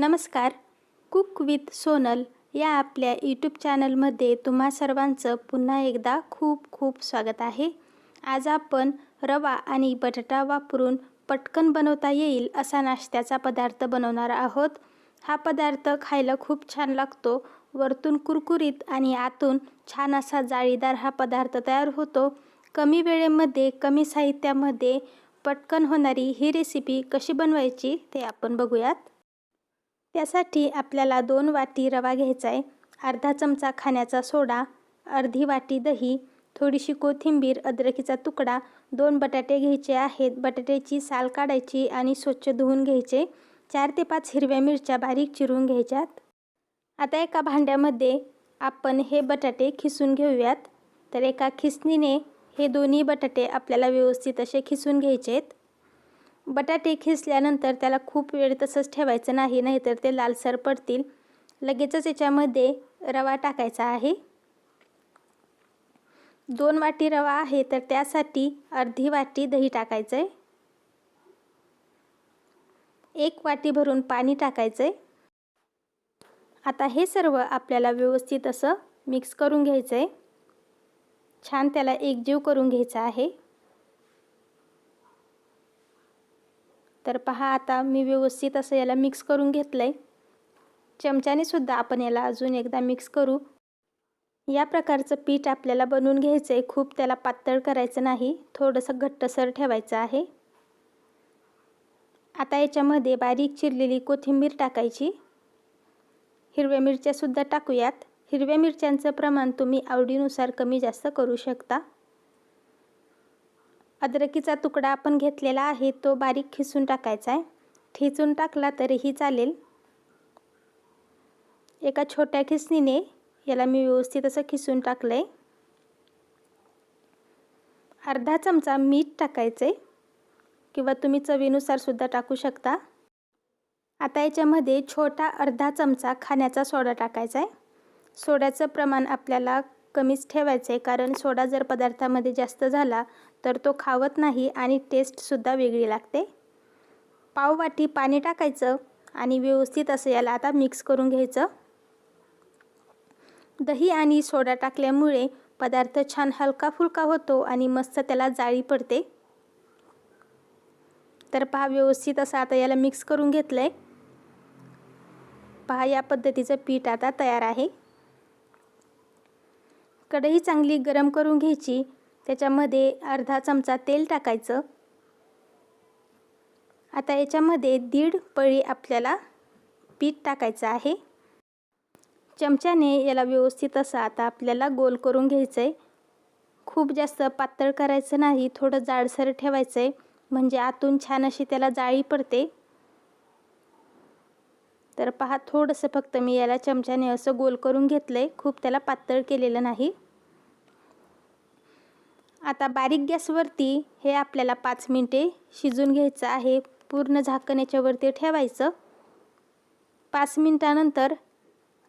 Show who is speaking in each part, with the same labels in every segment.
Speaker 1: नमस्कार. Cook with Sonal या आपल्या यूट्यूब चॅनलमध्ये तुम्हा सर्वांचं पुन्हा एकदा खूप खूप स्वागत आहे. आज आपण रवा आणि बटाटा वापरून पटकन बनवता येईल असा नाश्त्याचा पदार्थ बनवणार आहोत. हा पदार्थ खायला खूप छान लागतो. वरतून कुरकुरीत आणि आतून छान असा जाळीदार हा पदार्थ तयार होतो. कमी वेळेमध्ये कमी साहित्यामध्ये पटकन होणारी ही रेसिपी कशी बनवायची ते आपण बघूयात. त्यासाठी आपल्याला दोन वाटी रवा घ्यायचा आहे अर्धा चमचा खाण्याचा सोडा अर्धी वाटी दही थोडीशी कोथिंबीर अद्रकीचा तुकडा दोन बटाटे घ्यायचे आहेत. बटाट्याची साल काढायची आणि स्वच्छ धुवून घ्यायचे. चार ते पाच हिरव्या मिरच्या बारीक चिरून घ्यायच्यात. आता एका भांड्यामध्ये आपण हे बटाटे खिसून घेऊयात. तर एका खिसणीने हे दोन्ही बटाटे आपल्याला व्यवस्थित असे खिसून घ्यायचे आहेत बटाटे खिसल्यानंतर त्याला खूप वेळ तसंच ठेवायचं नाही नाहीतर ते लालसर पडतील. लगेचच याच्यामध्ये रवा टाकायचा आहे. दोन वाटी रवा आहे तर त्यासाठी अर्धी वाटी दही टाकायचं आहे एक वाटी भरून पाणी टाकायचं आहे आता हे सर्व आपल्याला व्यवस्थित असं मिक्स करून घ्यायचं आहे छान त्याला एकजीव करून घ्यायचा आहे. तर पहा आता मी व्यवस्थित असं याला मिक्स करून घेतलं आहे चमच्यानेसुद्धा आपण याला अजून एकदा मिक्स करू. या प्रकारचं पीठ आपल्याला बनवून घ्यायचं आहे खूप त्याला पातळ करायचं नाही. थोडंसं घट्टसर ठेवायचं आहे. आता याच्यामध्ये बारीक चिरलेली कोथिंबीर टाकायची. हिरव्या मिरच्यासुद्धा टाकूयात. हिरव्या मिरच्यांचं प्रमाण तुम्ही आवडीनुसार कमी जास्त करू शकता. अद्रकीचा तुकडा आपण घेतलेला आहे तो बारीक खिसून टाकायचा आहे. ठिचून टाकला तरीही चालेल. एका छोट्या खिसणीने याला मी व्यवस्थित असं खिसून टाकलं आहे अर्धा चमचा मीठ टाकायचं आहे किंवा तुम्ही चवीनुसार सुद्धा टाकू शकता. आता याच्यामध्ये छोटा अर्धा चमचा खाण्याचा सोडा टाकायचा आहे. सोड्याचं प्रमाण आपल्याला कमीच ठेवायचं आहे कारण सोडा जर पदार्थामध्ये जास्त झाला तर तो खावत नाही आणि टेस्टसुद्धा वेगळी लागते. पाववाटी पाणी टाकायचं आणि व्यवस्थित असं याला आता मिक्स करून घ्यायचं. दही आणि सोडा टाकल्यामुळे पदार्थ छान हलका फुलका होतो आणि मस्त त्याला जाळी पडते. तर पहा व्यवस्थित असं आता याला मिक्स करून घेतलं आहे पहा या पद्धतीचं पीठ आता तयार आहे. कढई चांगली गरम करून घ्यायची. त्याच्यामध्ये अर्धा चमचा तेल टाकायचं. आता याच्यामध्ये दीड पळी आपल्याला पीठ टाकायचं आहे. चमच्याने याला व्यवस्थित असं आता आपल्याला गोल करून घ्यायचं आहे खूप जास्त पातळ करायचं नाही थोडं जाडसर ठेवायचं आहे म्हणजे आतून छान अशी त्याला जाळी पडते. तर पहा थोडंसं फक्त मी याला चमच्याने असं गोल करून घेतलं आहे खूप त्याला पातळ केलेलं नाही. आता बारीक गॅसवरती हे आपल्याला पाच मिनटे शिजून घ्यायचं आहे. पूर्ण झाकण याच्यावरती ठेवायचं. पाच मिनटानंतर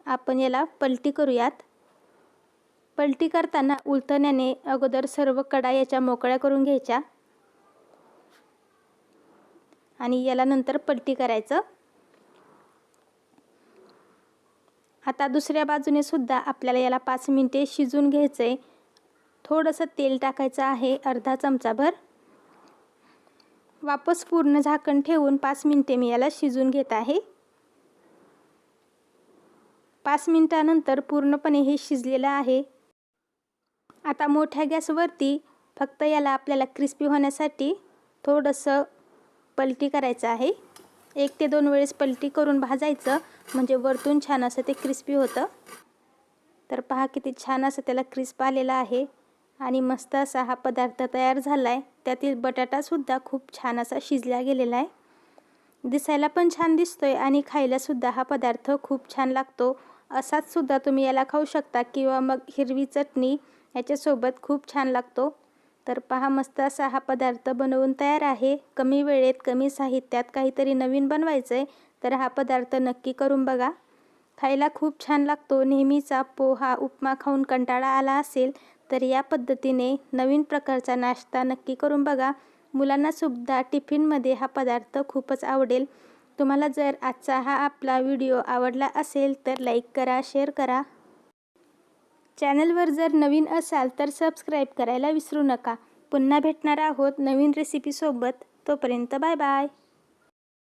Speaker 1: आपण याला पलटी करूयात. पलटी करताना उलथण्याने अगोदर सर्व कडा याच्या मोकळ्या करून घ्यायच्या. आणि याला नंतर पलटी करायचं. आता दुसऱ्या बाजूने सुद्धा आपल्याला याला पाच मिनटे शिजून घ्यायचं आहे थोडंसं तेल टाकायचं आहे अर्धा चमचाभर वापस पूर्ण झाकण ठेवून पाच मिनटे मी याला शिजून घेत आहे. पाच मिनटानंतर पूर्णपणे हे शिजलेलं आहे. आता मोठ्या गॅसवरती फक्त याला आपल्याला क्रिस्पी होण्यासाठी थोडंसं पलटी करायचं आहे. एक ते दोन वेळेस पलटी करून भाजायचं. म्हणजे वरतून छान असं ते क्रिस्पी होतं. तर पहा किती छान असं त्याला क्रिस्प आलेला आहे. आणि मस्त असा हा पदार्थ तयार झाला आहे त्यातील बटाटासुद्धा खूप छान असा शिजला गेलेला आहे. दिसायला पण छान दिसतो आहे आणि खायलासुद्धा हा पदार्थ खूप छान लागतो. असाच सुद्धा तुम्ही याला खाऊ शकता किंवा मग हिरवी चटणी याच्यासोबत खूप छान लागतो. तर पहा मस्त असा हा पदार्थ बनवून तयार आहे. कमी वेळेत कमी साहित्यात काहीतरी नवीन बनवायचं आहे तर हा पदार्थ नक्की करून बघा. खायला खूप छान लागतो. नेहमीचा पोहा उपमा खाऊन कंटाळा आला असेल तर या पद्धतीने नवीन प्रकारचा नाश्ता नक्की करून बघा. मुलांनासुद्धा टिफिनमध्ये हा पदार्थ खूपच आवडेल. तुम्हाला जर आजचा हा आपला व्हिडिओ आवडला असेल तर लाईक करा शेअर करा. चॅनलवर जर नवीन असाल तर सबस्क्राईब करायला विसरू नका. पुन्हा भेटणार आहोत नवीन रेसिपीसोबत तोपर्यंत बाय बाय.